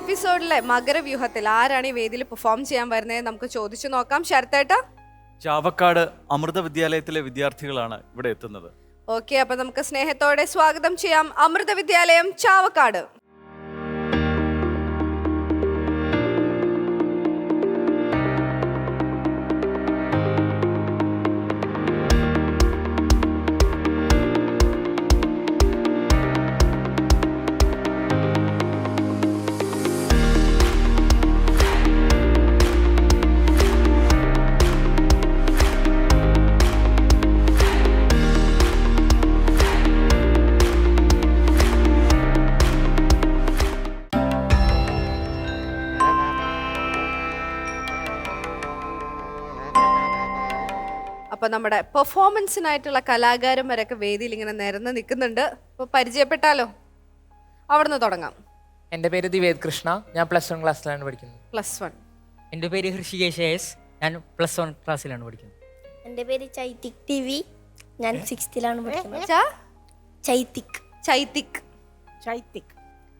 എപ്പിസോഡിലെ മകരവ്യൂഹത്തിൽ ആരാണ് ഈ വേദിയിൽ പെർഫോം ചെയ്യാൻ വരുന്നത് നമുക്ക് ചോദിച്ചു നോക്കാം. ശരത്തേട്ട? ചാവക്കാട് അമൃത വിദ്യാലയത്തിലെ വിദ്യാർത്ഥികളാണ് ഇവിടെ എത്തുന്നത്. ഓക്കെ അപ്പൊ നമുക്ക് സ്നേഹത്തോടെ സ്വാഗതം ചെയ്യാം. അമൃത വിദ്യാലയം ചാവക്കാട്. നമ്മുടെ പെർഫോമൻസിനായിട്ടുള്ള കലാകാരന്മാരൊക്കെ വേദിയിൽ ഇങ്ങനെ നിരന്ന് നിൽക്കുന്നുണ്ട്. അപ്പോൾ പരിചയപ്പെട്ടാലോ? അവിടുന്ന് തുടങ്ങാം. എന്റെ പേര് ദിവേദ് കൃഷ്ണ. ഞാൻ പ്ലസ് വൺ ക്ലാസ്സിലാണ് പഠിക്കുന്നത്. പ്ലസ് വൺ എന്റെ പേര് ഹൃഷികേശ് എസ് ഞാൻ പ്ലസ് വൺ ക്ലാസ്സിലാണ് പഠിക്കുന്നത്. എന്റെ പേര് ചൈത്തിക് ടി വി. ഞാൻ സിക്സ്ത്തിലാണ് പഠിക്കുന്നത്. ച- ചൈത്തിക് ചൈത്തിക് ചൈത്തിക്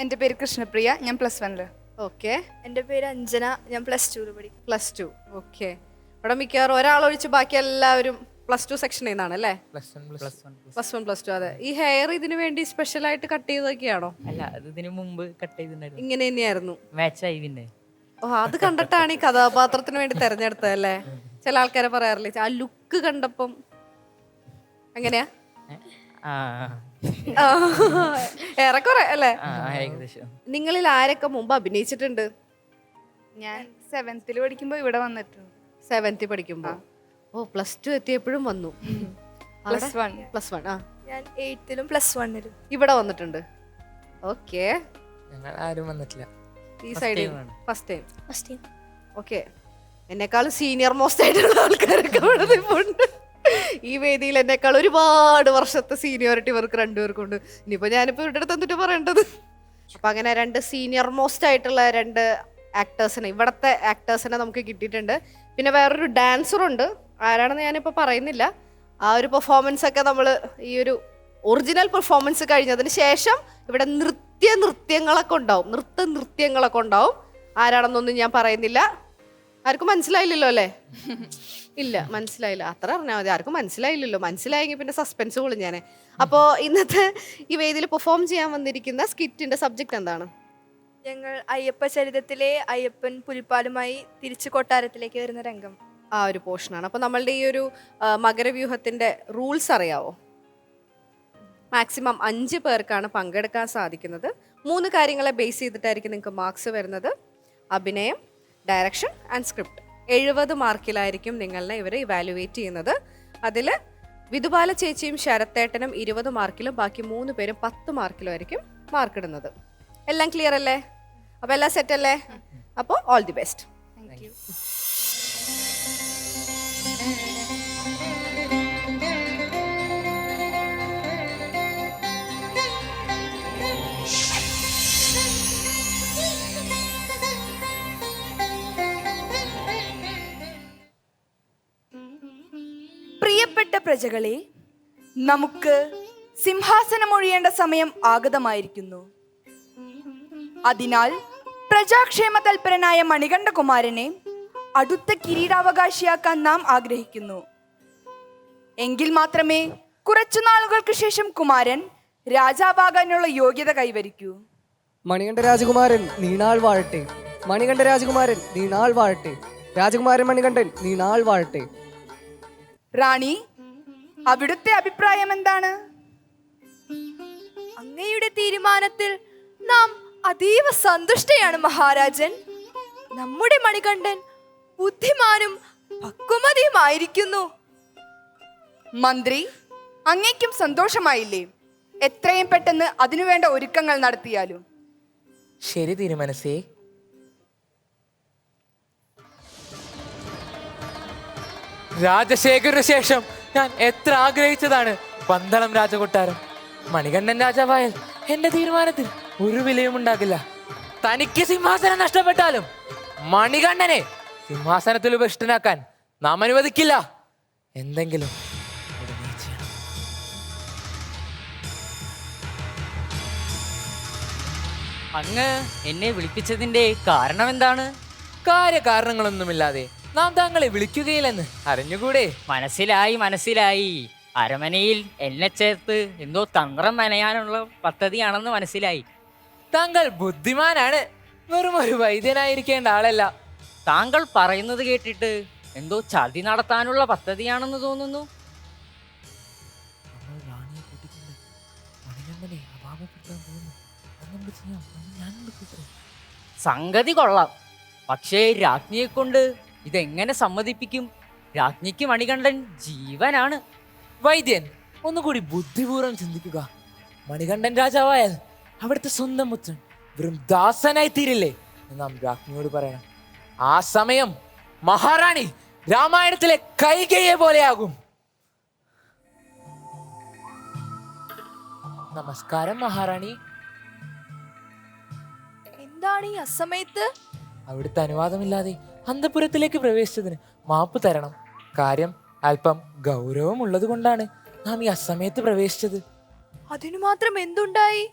എന്റെ പേര് കൃഷ്ണപ്രിയ. ഞാൻ പ്ലസ് വണ്ണിൽ ഓക്കെ. എന്റെ പേര് അഞ്ജന. ഞാൻ പ്ലസ് ടുവിൽ പഠിക്കും പ്ലസ് ടു ഓക്കെ. ഇവിടെ മിക്കവാറും ഒരാളൊഴിച്ച് ബാക്കി എല്ലാവരും പ്ലസ് ടു സെക്ഷനിൽ നിന്നാണ് അല്ലേ? Plus one plus one plus one plus two അതെ. ഈ ഹെയർ ഇതിനു വേണ്ടി സ്പെഷ്യൽ ആയിട്ട് കട്ട് ചെയ്തൊക്കെയാണോ അല്ല അത് ഇതിന് മുമ്പ് കട്ട് ചെയ്തിട്ടുണ്ടായിരുന്നു. ഇങ്ങനെ തന്നെയായിരുന്നു. പിന്നെ. ഓ അത് കണ്ടിട്ടാണ് ഈ കഥാപാത്രത്തിന് വേണ്ടി തെരഞ്ഞെടുത്തത് അല്ലേ? ചില ആൾക്കാരെ പറയാറില്ലേ ആ ലുക്ക് കണ്ടപ്പം എങ്ങനെയാ? ഏ? ആ. ആ, ഏറെക്കുറെ അല്ലേ? ആ, ഏകദേശം. നിങ്ങളിൽ ആരൊക്കെ മുമ്പ് അഭിനയിച്ചിട്ടുണ്ട്? ഞാൻ സെവൻത്തിൽ പഠിക്കുമ്പോൾ ഇവിടെ വന്നിട്ടുണ്ട്. സെവൻത്തിൽ പഠിക്കുമ്പോ. ഓ പ്ലസ് ടു എത്തിയപ്പോഴും വന്നു. Plus one. പ്ലസ് വൺ ആ. ഞാൻ എയ്ത്തിലും പ്ലസ് വണ്ണിലും. ഇവിടെ വന്നിട്ടുണ്ട്. ഓക്കെ. ഞങ്ങൾ ആരും വന്നിട്ടില്ല. ഈ സൈഡിൽ first time first time okay. എന്നെക്കാളും സീനിയർ മോസ്റ്റ് ആയിട്ടുള്ള ആൾക്കാരൊക്കെ ഇവിടെ ഈ വേദിയിൽ എന്നെക്കാൾ ഒരുപാട് വർഷത്തെ സീനിയോറിറ്റി ഇവർക്ക് രണ്ടുപേർക്കുണ്ട് ഇനിയിപ്പോ ഞാനിപ്പോ ഇവിടെ അടുത്ത് എന്നിട്ട് പറയേണ്ടത്? അപ്പൊ അങ്ങനെ രണ്ട് സീനിയർ മോസ്റ്റ് ആയിട്ടുള്ള രണ്ട് ആക്ടേഴ്സിനെ ഇവിടത്തെ ആക്ടേഴ്സിനെ നമുക്ക് കിട്ടിയിട്ടുണ്ട്. പിന്നെ വേറൊരു ഡാൻസർ ഉണ്ട്. ആരാണെന്ന് ഞാനിപ്പോൾ പറയുന്നില്ല. ആ ഒരു പെർഫോമൻസ് ഒക്കെ നമ്മൾ ഈ ഒരു ഒറിജിനൽ പെർഫോമൻസ് കഴിഞ്ഞതിന് ശേഷം ഇവിടെ നൃത്യ നൃത്യങ്ങളൊക്കെ ഉണ്ടാവും. നൃത്ത നൃത്യങ്ങളൊക്കെ ഉണ്ടാവും. ആരാണെന്നൊന്നും ഞാൻ പറയുന്നില്ല. ആർക്കും മനസ്സിലായില്ലല്ലോ അല്ലേ? ഇല്ല മനസ്സിലായില്ല. അത്ര അറിഞ്ഞാൽ മതി. ആർക്കും മനസ്സിലായില്ലല്ലോ. മനസ്സിലായെങ്കിൽ പിന്നെ സസ്പെൻസ് പൊളിഞ്ഞാനെ അപ്പോൾ ഇന്നത്തെ ഈ വേദിയിൽ പെർഫോം ചെയ്യാൻ വന്നിരിക്കുന്ന സ്കിറ്റിന്റെ സബ്ജക്റ്റ് എന്താണ്? ഞങ്ങൾ അയ്യപ്പ ചരിതത്തിലെ അയ്യപ്പൻ പുലിപ്പാലുമായി തിരിച്ചു കൊട്ടാരത്തിലേക്ക് വരുന്ന രംഗം. ആ ഒരു പോർഷനാണ്. അപ്പോൾ നമ്മളുടെ ഈ ഒരു മകരവ്യൂഹത്തിന്റെ റൂൾസ് അറിയാവോ? മാക്സിമം അഞ്ച് പേർക്കാണ് പങ്കെടുക്കാൻ സാധിക്കുന്നത്. മൂന്ന് കാര്യങ്ങളെ ബേസ് ചെയ്തിട്ടായിരിക്കും നിങ്ങൾക്ക് മാർക്സ് വരുന്നത്. അഭിനയം ഡയറക്ഷൻ ആൻഡ് സ്ക്രിപ്റ്റ്. എഴുപത് മാർക്കിലായിരിക്കും നിങ്ങളെ ഇവർ ഇവാലുവേറ്റ് ചെയ്യുന്നത്. അതിൽ വിധുബാല ചേച്ചിയും ശരത്തേട്ടനും ഇരുപത് മാർക്കിലും ബാക്കി മൂന്ന് പേരും പത്ത് മാർക്കിലും ആയിരിക്കും മാർക്ക് ഇടുന്നത്. എല്ലാം ക്ലിയർ അല്ലേ? അപ്പോൾ എല്ലാം സെറ്റ് അല്ലേ? അപ്പോൾ all the best thank you പ്രജകളെ നമുക്ക് സിംഹാസനമൊഴിയേണ്ട സമയം ആഗതമായിരിക്കുന്നു. അതിനാൽ പ്രജാക്ഷേമ തൽപരനായ മണികണ്ഠകുമാരനെ അടുത്ത കിരീടാവകാശിയാക്കാൻ നാം ആഗ്രഹിക്കുന്നു. എങ്കിൽ മാത്രമേ കുറച്ചു നാളുകൾക്ക് ശേഷം കുമാരൻ രാജാവാകാനുള്ള യോഗ്യത കൈവരിക്കൂ. മണികണ്ഠ രാജകുമാരൻ നീണാൾ വാഴട്ടെ. മണികണ്ഠ രാജകുമാരൻ നീണാൾ വാഴട്ടെ. രാജകുമാരൻ മണികണ്ഠൻ നീണാൾ വാഴട്ടെ. റാണി അവിടുത്തെ അഭിപ്രായം എന്താണ്? അങ്ങയുടെ തീരുമാനത്തിൽ നാം അതീവ സന്തുഷ്ടയാണ് മഹാരാജൻ. നമ്മുടെ മണികണ്ഠൻ ബുദ്ധിമാനും പക്വമതിയുമായിരിക്കുന്നു മന്ത്രി അങ്ങേക്കും സന്തോഷമായില്ലേ? എത്രയും പെട്ടെന്ന് അതിനുവേണ്ട ഒരുക്കങ്ങൾ നടത്തിയാലും. ശരി തീരുമാനസേ. രാജശേഖരന് ശേഷം ഞാൻ എത്ര ആഗ്രഹിച്ചതാണ് പന്തളം രാജകൊട്ടാരം. മണികണ്ഠൻ രാജാവായാൽ എന്റെ തീരുമാനത്തിൽ ഒരു വിലയും ഉണ്ടാകില്ല. തനിക്ക് സിംഹാസനം നഷ്ടപ്പെട്ടാലും മണികണ്ഠനെ സിംഹാസനത്തിൽ ഉപരിഷ്ടനാക്കാൻ നാം അനുവദിക്കില്ല. എന്തെങ്കിലും അങ്ങ് എന്നെ വിളിപ്പിച്ചതിന്റെ കാരണം എന്താണ് കാര്യകാരണങ്ങളൊന്നുമില്ലാതെ നാം താങ്കളെ വിളിക്കുകയില്ലെന്ന്. അറിഞ്ഞുകൂടെ? മനസ്സിലായി മനസ്സിലായി. അരമനയിൽ എന്നെ ചേർത്ത് എന്തോ തന്ത്രം മെനയാനുള്ള പദ്ധതിയാണെന്ന് മനസ്സിലായി. താങ്കൾ ബുദ്ധിമാനാണ്. വെറും ഒരു വൈദ്യനായിരിക്കേണ്ട ആളല്ല. താങ്കൾ പറയുന്നത് കേട്ടിട്ട് എന്തോ ചതി നടത്താനുള്ള പദ്ധതിയാണെന്ന് തോന്നുന്നു. സംഗതി കൊള്ളാം. പക്ഷേ രാജ്ഞിയെ കൊണ്ട് ഇതെങ്ങനെ സമ്മതിപ്പിക്കും? രാജ്ഞിക്ക് മണികണ്ഠൻ ജീവനാണ്. വൈദ്യൻ ഒന്നുകൂടി ബുദ്ധിപൂർവം ചിന്തിക്കുക. മണികണ്ഠൻ രാജാവായാൽ അവിടുത്തെ സ്വന്തം പുത്രൻ വെറും ദാസനായി തീരില്ലേ എന്ന് നാം രാജ്ഞിയോട് പറയണം. ആ സമയം മഹാറാണി രാമായണത്തിലെ കൈകയെ പോലെയാകും. നമസ്കാരം മഹാറാണി. എന്താണ് ഈ അസമയത്ത്? അവിടുത്തെ അനുവാദമില്ലാതെ അന്തപുരത്തിലേക്ക് പ്രവേശിച്ചതിന് മാപ്പ് തരണം. കാര്യം അല്പം ഗൗരവമുള്ളത് കൊണ്ടാണ് നാം ഈ അസമയത്ത് പ്രവേശിച്ചത്. അതിനു മാത്രം എന്തുണ്ടായി?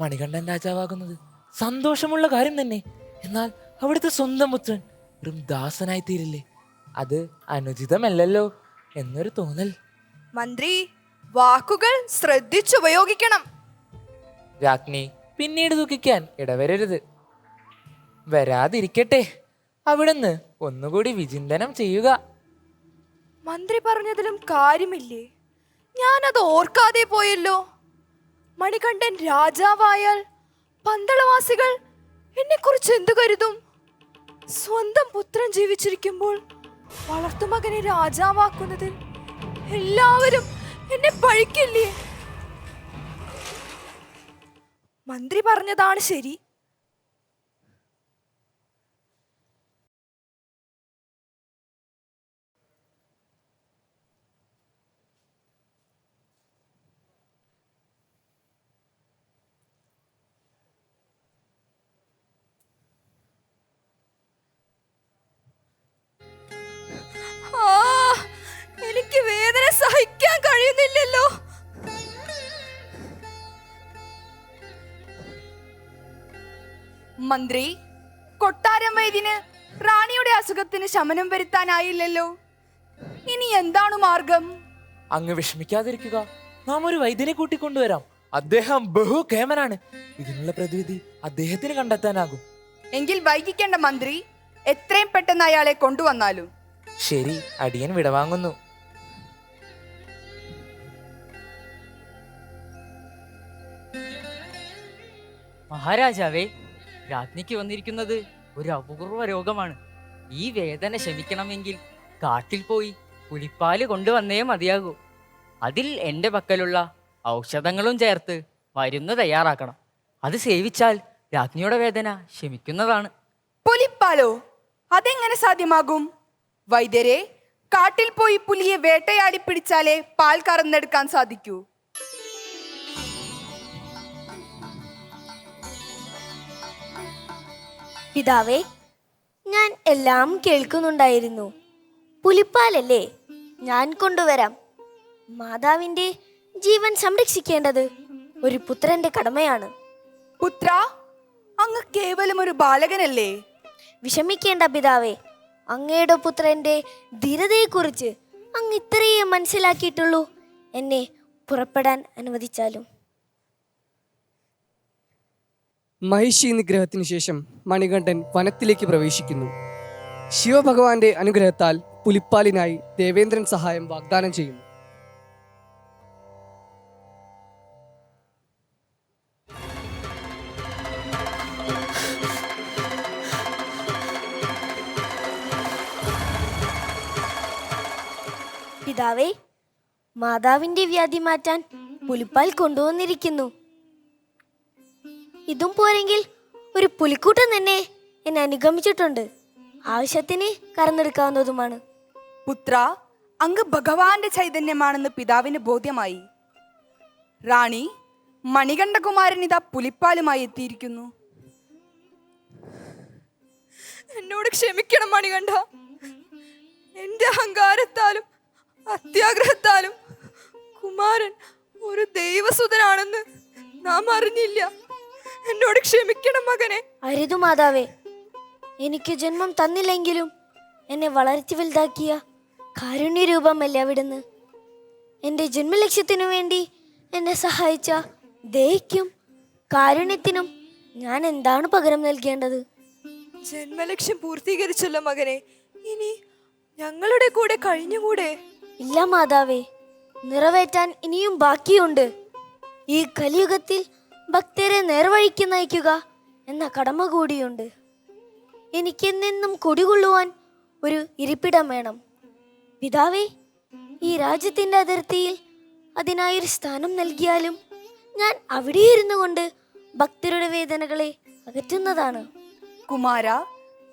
മണികണ്ഠൻ രാജാവാകുന്നത് സന്തോഷമുള്ള കാര്യം തന്നെ. എന്നാൽ അവിടുത്തെ സ്വന്തം പുത്രൻ വെറും ദാസനായി തീരില്ലേ അത് അനുചിതമല്ലല്ലോ എന്നൊരു തോന്നൽ. മന്ത്രി വാക്കുകൾ ശ്രദ്ധിച്ചുപയോഗിക്കണം. രാജ്ഞി പിന്നീട് ദുഃഖിക്കാൻ ഇടവരരുത്. വരാതിരിക്കട്ടെ. അവിടുന്ന് ഒന്നുകൂടി വിചിന്തനം ചെയ്യുക. മന്ത്രി പറഞ്ഞതിലും കാര്യമില്ലേ? ഞാനത് ഓർക്കാതെ പോയല്ലോ. മണികണ്ഠൻ രാജാവായാൽ പന്തളവാസികൾ എന്നെ കുറിച്ച് എന്തു കരുതും? സ്വന്തം പുത്രൻ ജീവിച്ചിരിക്കുമ്പോൾ വളർത്തുമകനെ രാജാവാക്കുന്നതിൽ എല്ലാവരും എന്നെ പഴിക്കില്ലേ? മന്ത്രി പറഞ്ഞതാണ് ശരി. മന്ത്രി കൊട്ടാരം വൈദ്യന് റാണിയുടെ അസുഖത്തിന് ശമനം വരുത്താനായില്ലല്ലോ. ഇനി എന്താണ് മാർഗം? അങ്ങ് വിഷമിക്കാതിരിക്കുക. നാം ഒരു വൈദ്യനെ കൂട്ടിക്കൊണ്ടുവരാം. അദ്ദേഹം ബഹു കേമനാണ്. ഇതിനുള്ള പ്രതിവിധി അദ്ദേഹത്തിന് കണ്ടെത്താനാകും. എങ്കിൽ വൈകിക്കേണ്ട മന്ത്രി എത്രയും പെട്ടെന്ന് അയാളെ കൊണ്ടുവന്നാലും. ശരി അടിയൻ വിടവാങ്ങുന്നു. മഹാരാജാവേ രാജ്ഞിക്ക് വന്നിരിക്കുന്നത് ഒരു അപൂർവ രോഗമാണ്. ഈ വേദന ശമിക്കണമെങ്കിൽ കാട്ടിൽ പോയി പുലിപ്പാൽ കൊണ്ടുവന്നേ മതിയാകൂ. അതിൽ എന്റെ പക്കലുള്ള ഔഷധങ്ങളും ചേർത്ത് മരുന്ന് തയ്യാറാക്കണം. അത് സേവിച്ചാൽ രാജ്ഞിയുടെ വേദന ശമിക്കുന്നതാണ്. പുലിപ്പാലോ? അതെങ്ങനെ സാധ്യമാകും? വൈദ്യരെ കാട്ടിൽ പോയി പുലിയെ വേട്ടയാടി പിടിച്ചാലേ പാൽ കറന്നെടുക്കാൻ സാധിക്കൂ. പിതാവേ ഞാൻ എല്ലാം കേൾക്കുന്നുണ്ടായിരുന്നു. പുലിപ്പാലല്ലേ ഞാൻ കൊണ്ടുവരാം. മാതാവിന്റെ ജീവൻ സംരക്ഷിക്കേണ്ടത് ഒരു പുത്രന്റെ കടമയാണ്. പുത്ര അങ്ങ് കേവലം ഒരു ബാലകനല്ലേ? വിഷമിക്കേണ്ട പിതാവേ അങ്ങയുടെ പുത്രന്റെ ധീരതയെക്കുറിച്ച് അങ്ങ് ഇത്രയേ മനസ്സിലാക്കിയിട്ടുള്ളൂ. എന്നെ പുറപ്പെടാൻ അനുവദിച്ചാലും. മഹിഷി നിഗ്രഹത്തിന് ശേഷം മണികണ്ഠൻ വനത്തിലേക്ക് പ്രവേശിക്കുന്നു. ശിവഭഗവാന്റെ അനുഗ്രഹത്താൽ പുലിപ്പാലിനായി ദേവേന്ദ്രൻ സഹായം വാഗ്ദാനം ചെയ്യുന്നു. പിതാവേ മാതാവിന്റെ വ്യാധി മാറ്റാൻ പുലിപ്പാൽ കൊണ്ടുവന്നിരിക്കുന്നു. ഇതും പോരെങ്കിൽ ഒരു പുലിക്കൂട്ടം തന്നെ എന്നെ അനുഗമിച്ചിട്ടുണ്ട്. ആവശ്യത്തിന് കറന്നെടുക്കാവുന്നതുമാണ്. പുത്ര അങ്ങ് ഭഗവാന്റെ ചൈതന്യമാണെന്ന് പിതാവിന് ബോധ്യമായി. റാണി മണികണ്ഠകുമാരൻ ഇതാ പുലിപ്പാലുമായി എത്തിയിരിക്കുന്നു. എന്നോട് ക്ഷമിക്കണം മണികണ്ഠ. എന്റെ അഹങ്കാരത്താലും അത്യാഗ്രഹത്താലും കുമാരൻ ഒരു ദൈവസുതനാണെന്ന് നാം അറിഞ്ഞില്ല. എന്നോട് ക്ഷമിക്കണം മകനെ. അരുതു മാതാവേ എനിക്ക് ജന്മം തന്നില്ലെങ്കിലും എന്നെ വളർത്തി വലുതാക്കിയ കാരുണ്യരൂപമല്ലേ അവിടുന്ന്? എന്റെ ജന്മലക്ഷ്യത്തിനു വേണ്ടി എന്നെ സഹായിച്ച ദയയ്ക്കും കാരുണ്യത്തിനും ഞാൻ എന്താണ് പകരം നൽകേണ്ടത്? ജന്മലക്ഷ്യം പൂർത്തീകരിച്ചല്ലോ മകനെ. ഇനി ഞങ്ങളുടെ കൂടെ കഴിഞ്ഞുകൂടെ? ഇല്ല മാതാവേ നിറവേറ്റാൻ ഇനിയും ബാക്കിയുണ്ട്. ഈ കലിയുഗത്തിൽ ഭക്തരെ നേർവഴിക്ക് നയിക്കുക എന്ന കടമ കൂടിയുണ്ട്. എനിക്കെന്നെന്നും കൊടികൊള്ളുവാൻ ഒരു ഇരിപ്പിടം വേണം. പിതാവേ ഈ രാജ്യത്തിന്റെ അതിർത്തിയിൽ അതിനായൊരു സ്ഥാനം നൽകിയാലും ഞാൻ അവിടെ ഇരുന്നു കൊണ്ട് ഭക്തരുടെ വേദനകളെ അകറ്റുന്നതാണ്. കുമാര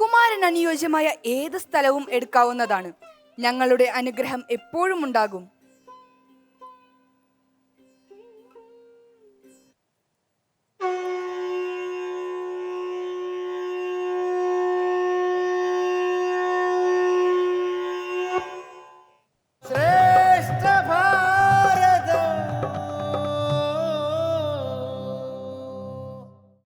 കുമാരൻ അനുയോജ്യമായ ഏത് സ്ഥലവും എടുക്കാവുന്നതാണ്. ഞങ്ങളുടെ അനുഗ്രഹം എപ്പോഴും ഉണ്ടാകും.